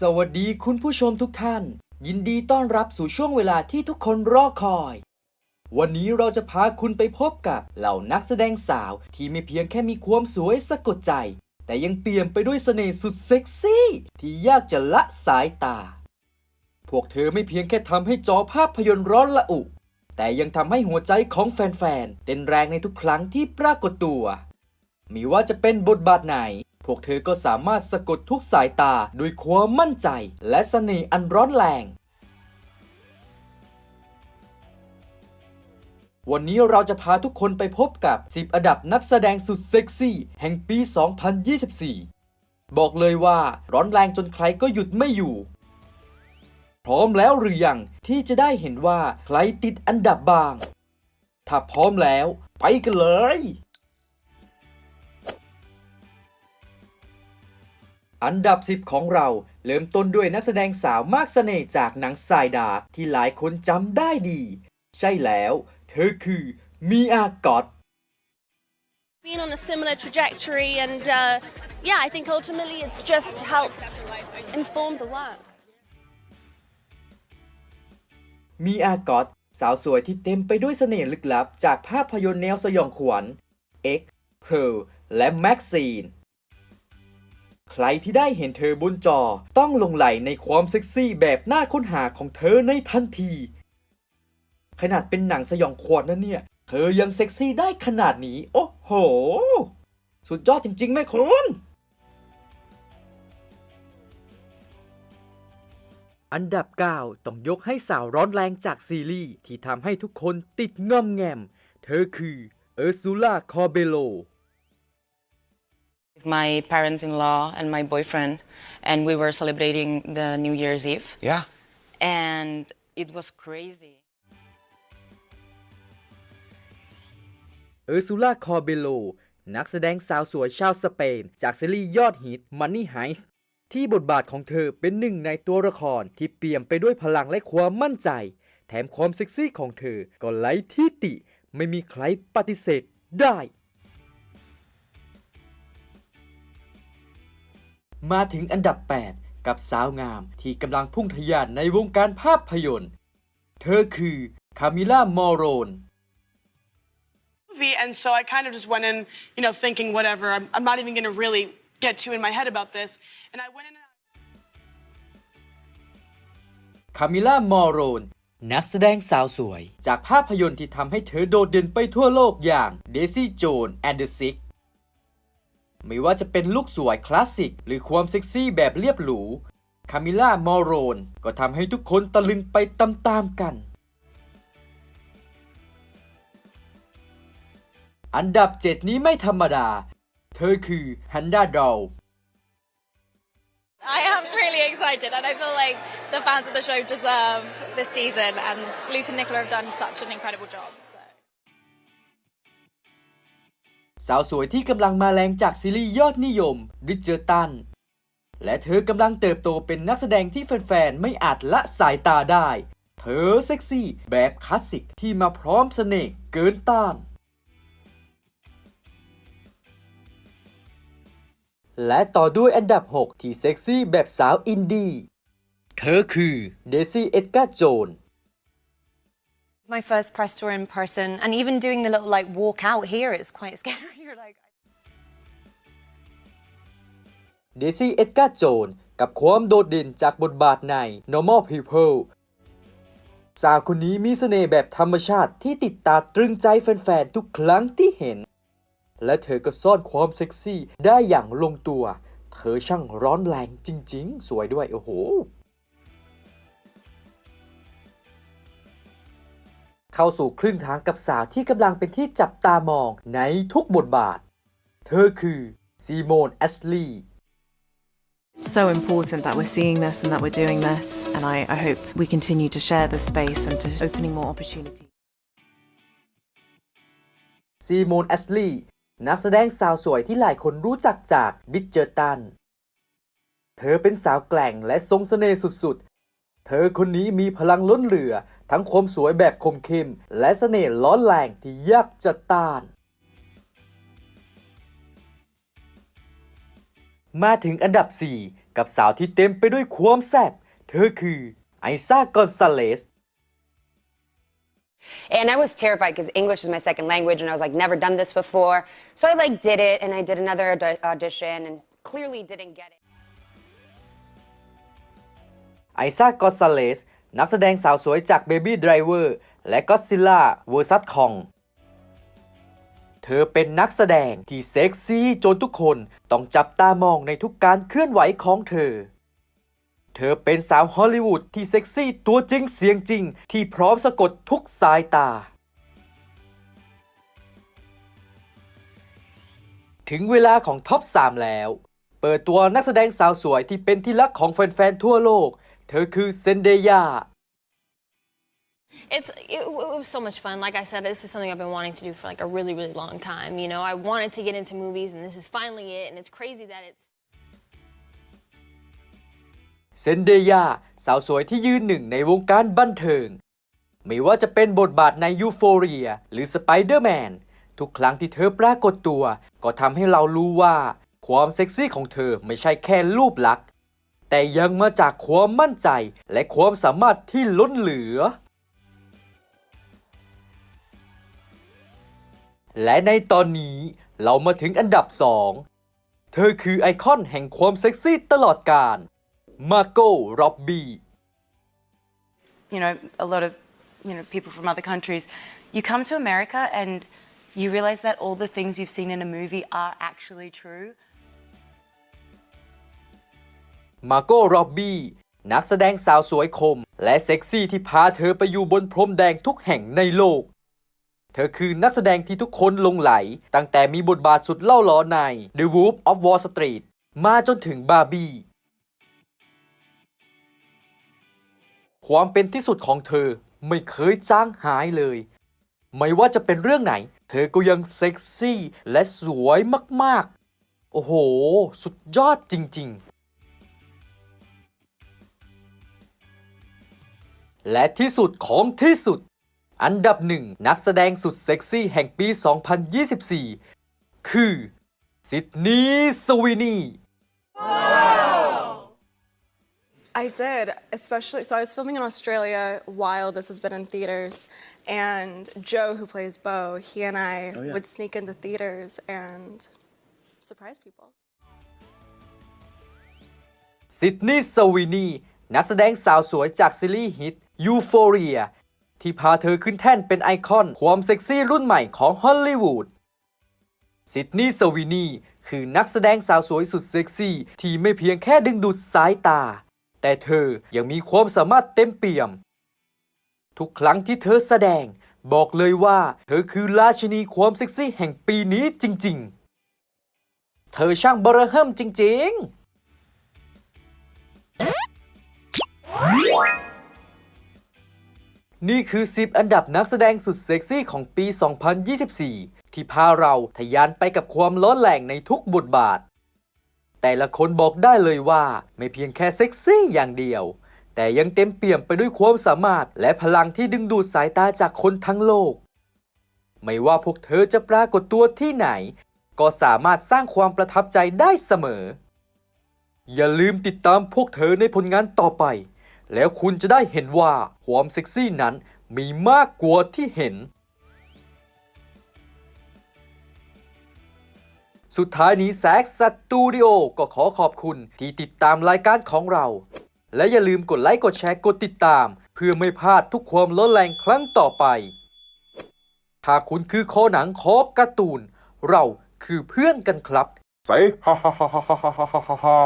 สวัสดีคุณผู้ชมทุกท่าน ยินดีต้อนรับสู่ช่วงเวลาที่ทุกคนรอคอย วันนี้เราจะพาคุณไปพบกับเหล่านักแสดงสาวที่ไม่เพียงแค่มีความสวยสะกดใจ แต่ยังเปี่ยมไปด้วยเสน่ห์สุดเซ็กซี่ ที่ยากจะละสายตา พวกเธอไม่เพียงแค่ทำให้จอภาพยนตร์ร้อนละอุ แต่ยังทำให้หัวใจของแฟนๆเต้นแรงในทุกครั้งที่ปรากฏตัวไมีว่าจะเป็นบทบาทไหน พวกเธอก็สามารถสะกดทุกสายตาด้วยความมั่นใจ และเสน่ห์อันร้อนแรง วันนี้เราจะพาทุกคนไปพบกับ 10 อันดับนักแสดงสุดเซ็กซี่ แห่งปี 2024 บอกเลยว่าร้อนแรงจนใครก็หยุดไม่อยู่ พร้อมแล้วหรือยังที่จะได้เห็นว่าใครติดอันดับบ้าง ถ้าพร้อมแล้ว ไปกันเลย อันดับ 10 ของเราเริ่มต้นด้วยนักแสดงสาวมากเสน่ห์จากหนังสายดาร์กที่หลายคนจำได้ดี ใช่แล้ว เธอคือมีอากอต been on a similar trajectory, and uh, yeah, I think ultimately it's just helped inform the work. มีอากอตสาวสวยที่เต็มไปด้วยเสน่ห์ลึกลับ จากภาพยนตร์แนวสยองขวัญ X Pearl และแม็กซีน ใครที่ได้เห็นเธอบนจอต้องหลงไหลในความเซ็กซี่แบบน่าค้นหาของเธอในทันที ขนาดเป็นหนังสยองขวัญนะเนี่ย เธอยังเซ็กซี่ได้ขนาดนี้ โอ้โห สุดยอดจริงๆแม่คุณอันดับ 9 ต้องยกให้สาวร้อนแรงจากซีรีส์ที่ทำให้ทุกคนติดงอมแงม เธอคือเออร์ซูล่า คอเบโล my parents-in-law and my boyfriend, and we were celebrating the New Year's Eve, Yeah. and it was crazy. เออร์ซูล่า คอเบโล นักแสดงสาวสวยชาวสเปน จากซีรีส์ยอดฮิต Money Heist ที่บทบาทของเธอเป็นหนึ่งในตัวละครที่เปี่ยมไปด้วยพลังและความมั่นใจ แถมความเซ็กซี่ของเธอก็ไร้ที่ติ ไม่มีใครปฏิเสธได้ มาถึงอันดับ 8 กับสาวงามที่กำลังพุ่งทะยานในวงการภาพยนตร์ เธอคือคามิล่ามอโรน movie, and so I kind of just went in, you know, thinking whatever. I'm, I'm not even going to really get too in my head about this, and I went in. And คามิล่ามอโรนนักแสดงสาวสวย จากภาพยนตร์ที่ทำให้เธอโดดเด่นไปทั่วโลกอย่างเดซี่โจนแอนเดอร์ซิก ไม่ว่าจะเป็นลุคสวยคลาสสิก หรือความเซ็กซี่แบบเรียบหรู คามิล่ามอโรน ก็ทำให้ทุกคนตะลึงไปตามๆกัน อันดับ 7 นี้ไม่ธรรมดา เธอคือฮันดาดอล I am really excited, and I feel like the fans of the show deserve this season. And Luke and Nicola have done such an incredible job. So. สาวสวยที่กำลังมาแรงจากซีรีส์ยอดนิยมริเจอร์ตัน และเธอกำลังเติบโตเป็นนักแสดงที่แฟนๆ ไม่อาจละสายตาได้ เธอเซ็กซี่แบบคลาสสิกที่มาพร้อมเสน่ห์เกินต้าน และต่อด้วยอันดับ 6 ที่เซ็กซี่แบบสาวอินดี้ เธอคือเดซี่เอ็ดการ์โจน My first press tour in person, and even doing the little like walk out here is quite scary. You're like. เดซี่เอ็ดการ์โจนกับความโดดเด่นจากบทบาทใน Normal People สาวคนนี้มีเสน่ห์แบบธรรมชาติที่ติดตาตรึงใจแฟนๆ ทุกครั้งที่เห็น และเธอก็ซ่อนความเซ็กซี่ได้อย่างลงตัว เธอช่างร้อนแรงจริงๆ สวยด้วยโอ้โห เข้าสู่ครึ่งทางกับสาวที่กำลังเป็นที่จับตามองในทุกบทบาท เธอคือซีโมนแอชลีย์ It's so important that we're seeing this and that we're doing this, and I, I hope we continue to share this space and to opening more opportunities. ซีโมนแอชลีย์นักแสดงสาวสวยที่หลายคนรู้จักจากดิจเจอร์ตัน เธอเป็นสาวแกร่งและทรงสเสน่ห์สุดๆ เธอคนนี้มีพลังล้นเหลือ ทั้งความสวยแบบคมเข้ม และเสน่ห์ร้อนแรงที่ยากจะต้าน มาถึงอันดับ 4 กับสาวที่เต็มไปด้วยความแซ่บเธอคือไอซ่ากอนซาเลส And I was terrified because English is my second language, and I was like, never done this before. So I like did it, and I did another aud- audition, and clearly didn't get it. ไอซากอซาเลส นักแสดงสาวสวยจาก Baby Driver และ Godzilla vs Kong เธอเป็นนักแสดงที่เซ็กซี่จนทุกคนต้องจับตามองในทุกการเคลื่อนไหวของเธอ เธอเป็นสาวฮอลลีวูดที่เซ็กซี่ตัวจริงเสียงจริง ที่พร้อมสะกดทุกสายตา ถึงเวลาของท็อป 3 แล้ว เปิดตัวนักแสดงสาวสวยที่เป็นที่รักของแฟน ๆ ทั่วโลก เธอคือเซนเดยา It's it, it was so much fun. Like I said, this is something I've been wanting to do for like a really really long time. You know, I wanted to get into movies, and this is finally it. And it's crazy that it's เซนเดยาสาวสวยที่ยืนหนึ่งในวงการบันเทิง ไม่ว่าจะเป็นบทบาทในยูโฟเรียหรือสไปเดอร์แมนทุกครั้งที่เธอปรากฏตัว ก็ทำให้เรารู้ว่า ความเซ็กซี่ของเธอไม่ใช่แค่รูปลักษณ์ แต่ยังมาจากความมั่นใจและความสามารถที่ล้นเหลือ และในตอนนี้เรามาถึงอันดับ 2 เธอคือไอคอนแห่งความเซ็กซี่ตลอดกาลมาโกโรบบี้ you know, a lot of, you know, people from other countries, you come to America and you realize that all the things you've seen in a movie are actually true. มาโกโรบบี้นักแสดงสาวสวยคม และเซ็กซี่ที่พาเธอไปอยู่บนพรมแดงทุกแห่งในโลก เธอคือนักแสดงที่ทุกคนหลงไหล ตั้งแต่มีบทบาทสุดเล่าล้อใน The Wolf of Wall Street มาจนถึงบาร์บี้ความเป็นที่สุดของเธอไม่เคยจางหายเลย ไม่ว่าจะเป็นเรื่องไหน เธอก็ยังเซ็กซี่และสวยมาก ๆ โอ้โห สุดยอดจริง ๆ และที่สุดของที่สุด อันดับหนึ่งนักแสดงสุดเซ็กซี่แห่งปี 2024 คือซิดนีย์สวีนี I did, especially. So I was filming in Australia while this has been in theaters, and Joe, who plays Bo, he and I would sneak into theaters and surprise people. ซิดนีย์สวีนีนักแสดงสาวสวยจากซีรีส์ฮิต ยูโฟเรียที่พาเธอขึ้นแท่นเป็นไอคอนความเซ็กซี่รุ่นใหม่ของฮอลลีวูดซิดนีย์สวีนีคือนักแสดงสาวสวยสุดเซ็กซี่ ที่ไม่เพียงแค่ดึงดูดสายตา แต่เธอยังมีความสามารถเต็มเปี่ยม ทุกครั้งที่เธอแสดง บอกเลยว่า เธอคือราชินีความเซ็กซี่แห่งปีนี้จริง ๆ เธอช่างบรเฮิมจริง ๆ นี่คือ 10 อันดับนักแสดงสุดเซ็กซี่ของปี 2024 ที่พาเราทะยานไปกับความร้นแรงในทุกบทบาท แต่ละคนบอกได้เลยว่าไม่เพียงแค่เซ็กซี่อย่างเดียว แต่ยังเต็มเปี่ยมไปด้วยความสามารถ และพลังที่ดึงดูดสายตาจากคนทั้งโลก ไม่ว่าพวกเธอจะปรากฏตัวที่ไหน ก็สามารถสร้างความประทับใจได้เสมอ อย่าลืมติดตามพวกเธอในผลงานต่อไป แล้วคุณจะได้เห็นว่าความเซ็กซี่นั้นมีมากกว่าที่เห็น สุดท้ายนี้แซกสตูดิโอก็ขอขอบคุณที่ติดตามรายการของเรา และอย่าลืมกดไลค์กดแชร์กดติดตาม เพื่อไม่พลาดทุกความล้นแรงครั้งต่อไปถ้าคุณคือคอหนังคอการ์ตูน เราคือเพื่อนกันครับ ใสฮ่าฮ่าฮ่าฮ่าฮ่าฮ่าฮ่า